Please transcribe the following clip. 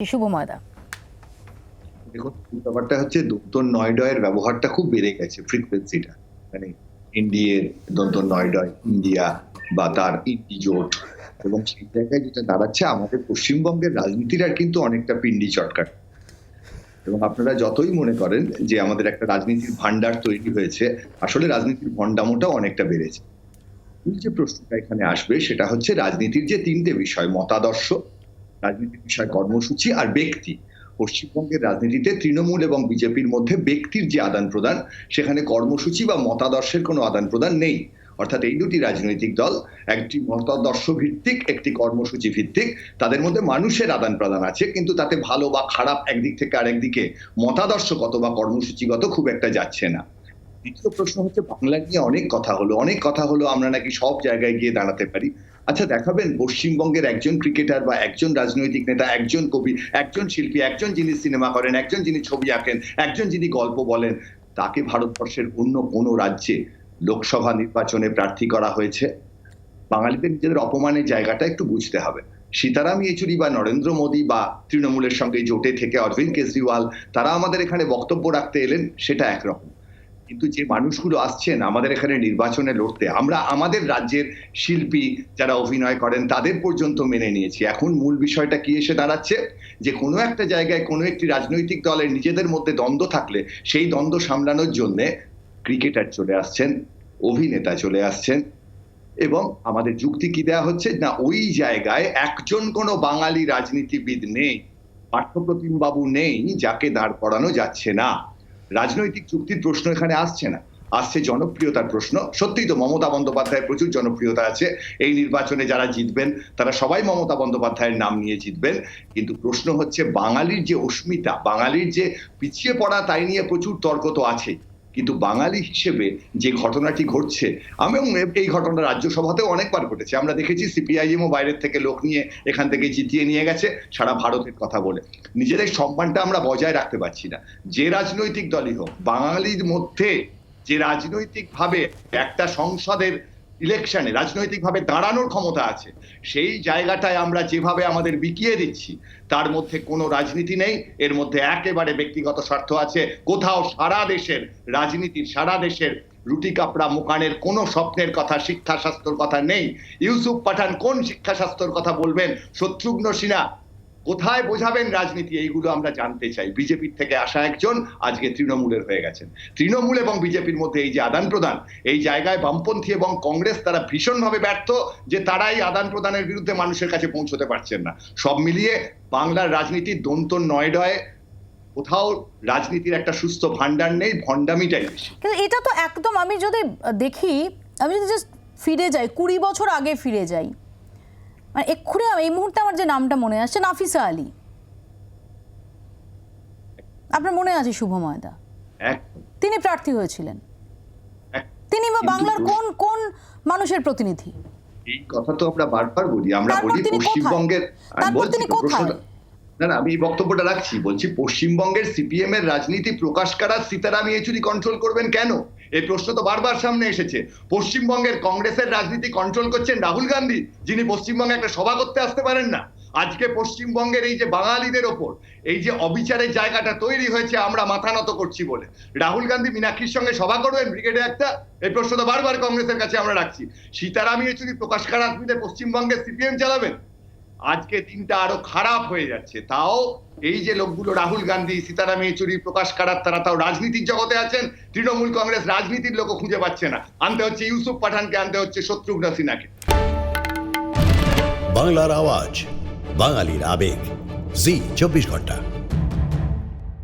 শুভ ময়দা দেখুন ব্যাপারটা হচ্ছে দন্ত নয়ডয়ের ব্যবহারটা খুব বেড়ে গেছে ফ্রিকোয়েন্সিটা মানে ইন্ডিয়ের দন্ত নয়ডয় ইন্ডিয়া বা তার ইন্ডি জোট এবং সেই জায়গায় যেটা দাঁড়াচ্ছে, আমাদের পশ্চিমবঙ্গের রাজনীতির আর কিন্তু অনেকটা পিন্ডি চটকাট এবং আপনারা যতই মনে করেন যে আমাদের একটা রাজনীতির ভান্ডার তৈরি হয়েছে, আসলে রাজনীতির ভণ্ডামোটা অনেকটা বেড়েছে। যে প্রশ্নটা এখানে আসবে, সেটা হচ্ছে রাজনীতির যে তিনটে বিষয়, মতাদর্শ রাজনীতির বিষয় কর্মসূচি আর ব্যক্তি। পশ্চিমবঙ্গের রাজনীতিতে তৃণমূল এবং বিজেপির মধ্যে ব্যক্তির যে আদান প্রদান, সেখানে কর্মসূচি বা মতাদর্শের কোনো আদান প্রদান নেই। অর্থাৎ এই দুটি রাজনৈতিক দল, একটি মতাদর্শ ভিত্তিক একটি কর্মসূচি ভিত্তিক তাদের মধ্যে মানুষের আদান প্রদান আছে, কিন্তু তাতে ভালো বা খারাপ একদিক থেকে আরেকদিকে মতাদর্শগত বা কর্মসূচিগত খুব একটা যাচ্ছে না। দ্বিতীয় প্রশ্ন হচ্ছে বাংলা নিয়ে অনেক কথা হলো। অনেক কথা হলো, আমরা নাকি সব জায়গায় গিয়ে দাঁড়াতে পারি। আচ্ছা দেখাবেন পশ্চিমবঙ্গের একজন ক্রিকেটার বা একজন রাজনৈতিক নেতা, একজন কবি, একজন শিল্পী, একজন যিনি সিনেমা করেন, একজন যিনি ছবি আঁকেন, একজন যিনি গল্প বলেন, তাকে ভারতবর্ষের অন্য কোনো রাজ্যে লোকসভা নির্বাচনে প্রার্থী করা হয়েছে? বাঙালিদের নিজেদের অপমানের জায়গাটা একটু বুঝতে হবে। সীতারাম ইয়েচুরি বা নরেন্দ্র মোদী বা তৃণমূলের সঙ্গে জোটে থেকে অরবিন্দ কেজরিওয়াল, তারা আমাদের এখানে বক্তব্য রাখতে এলেন, সেটা একরকম। কিন্তু যে মানুষগুলো আসছেন আমাদের এখানে নির্বাচনে লড়তে, আমরা আমাদের রাজ্যের শিল্পী যারা অভিনয় করেন তাদের পর্যন্ত মেনে নিয়েছি। এখন মূল বিষয়টা কি এসে দাঁড়াচ্ছে? যে কোনো একটা জায়গায় কোনো একটি রাজনৈতিক দলের নিজেদের মধ্যে দ্বন্দ্ব থাকলে সেই দ্বন্দ্ব সামলানোর জন্যে ক্রিকেটার চলে আসছেন, অভিনেতা চলে আসছেন এবং আমাদের যুক্তি কি দেওয়া হচ্ছে? না, ওই জায়গায় একজন কোনো বাঙালি রাজনীতিবিদ নেই পার্থপ্রতিম বাবু নেই যাকে দাঁড় করানো যাচ্ছে না। রাজনৈতিক চুক্তির প্রশ্ন এখানে আসছে না। আসছে জনপ্রিয়তার প্রশ্ন। সত্যিই তো মমতা বন্দ্যোপাধ্যায়ের প্রচুর জনপ্রিয়তা আছে। এই নির্বাচনে যারা জিতবেন, তারা সবাই মমতা বন্দ্যোপাধ্যায়ের নাম নিয়ে জিতবেন। কিন্তু প্রশ্ন হচ্ছে, বাঙালির যে অস্মিতা, বাঙালির যে পিছিয়ে পড়া, তাই নিয়ে প্রচুর তর্ক তো আছে কিন্তু বাঙালি হিসেবে যে ঘটনাটি ঘটছে, আমি এই ঘটনা রাজ্যসভাতেও অনেকবার ঘটেছে। আমরা দেখেছি সিপিআইএমও বাইরের থেকে লোক নিয়ে এখান থেকে জিতিয়ে নিয়ে গেছে, সারা ভারতের কথা বলে। নিজেদের সম্মানটা আমরা বজায় রাখতে পারছি না। যে রাজনৈতিক দলই হোক, বাঙালির মধ্যে যে রাজনৈতিকভাবে একটা সংসদের ইলেকশনে রাজনৈতিকভাবে দাঁড়ানোর ক্ষমতা আছে, সেই জায়গাটায় আমরা যেভাবে আমাদের বিকিয়ে দিচ্ছি, তার মধ্যে কোনো রাজনীতি নেই, এর মধ্যে একেবারে ব্যক্তিগত স্বার্থ আছে, কোথাও সারা দেশের রাজনীতির, সারা দেশের রুটি কাপড়া মুকানের কোনো স্বপ্নের কথা শিক্ষা স্বাস্থ্যর কথা নেই। ইউসুফ পাঠান কোন শিক্ষা স্বাস্থ্যর কথা বলবেন? শত্রুঘ্ন সিনহা কোথায় বোঝাবেন রাজনীতি? এইগুলো আমরা জানতে চাই। বিজেপির থেকে আসা একজন আজকে তৃণমূলের হয়ে গেছেন। তৃণমূল এবং বিজেপির মধ্যে এই যে আদান প্রদান, এই জায়গায় বামপন্থী এবং কংগ্রেস তারা ভীষণভাবে ব্যর্থ যে তারা এই আদান প্রদানের বিরুদ্ধে মানুষের কাছে পৌঁছতে পারছেন না। সব মিলিয়ে বাংলার রাজনীতির দন্ত নয়ডয়ে কোথাও রাজনীতির একটা সুস্থ ভান্ডার নেই, ভণ্ডামিটাই কিন্তু এটা তো একদম আমি যদি দেখি, আমি যদি জাস্ট ফিরে যাই, কুড়ি বছর আগে ফিরে যাই মানে এক্ষুনি এই মুহূর্তে আমার যে নামটা মনে আসছে নাফিসা আলী। আপনার মনে আছে শুভ ময়দা তিনি প্রার্থী হয়েছিলেন। তিনি বা বাংলার কোন কোন মানুষের প্রতিনিধি? এই কথা তো আমরা বারবার বলি আমরা বলি পশ্চিমবঙ্গের আমি তিনি কোথায়? না না আমি এই বক্তব্যটা রাখছি বলছি পশ্চিমবঙ্গের সিপিএম এর রাজনীতি প্রকাশ করা সীতারাম ইয়েচুরি কন্ট্রোল করবেন কেন? এই প্রশ্ন তো বারবার সামনে এসেছে। পশ্চিমবঙ্গের কংগ্রেসের রাজনীতি কন্ট্রোল করছেন রাহুল গান্ধী, যিনি পশ্চিমবঙ্গে একটা সভা করতে আসতে পারেন না। আজকে পশ্চিমবঙ্গের এই যে বাঙালিদের ওপর, এই যে অবিচারের জায়গাটা তৈরি হয়েছে, আমরা মাথা নত করছি বলে। রাহুল গান্ধী মীনাক্ষীর সঙ্গে সভা করবেন ব্রিগেডে একটা? এই প্রশ্ন তো বারবার কংগ্রেসের কাছে আমরা রাখছি। সীতারাম ইয়েচুরি প্রকাশ করার পশ্চিমবঙ্গে সিপিএম চালাবেন? আজকে দিনটা আরও খারাপ হয়ে যাচ্ছে। তাও এই যে লোকগুলো রাহুল গান্ধী, সীতারাম ইয়েচুরি, প্রকাশ কারাত তারা তাও রাজনীতির জগতে আছেন। তৃণমূল কংগ্রেস রাজনীতির লোক খুঁজে পাচ্ছে না। আনতে হচ্ছে ইউসুফ পাঠানকে, আনতে হচ্ছে শত্রুঘ্ন সিনহাকে। বাংলার আওয়াজ, বাঙালির আবেগ। জি, চব্বিশ ঘণ্টা।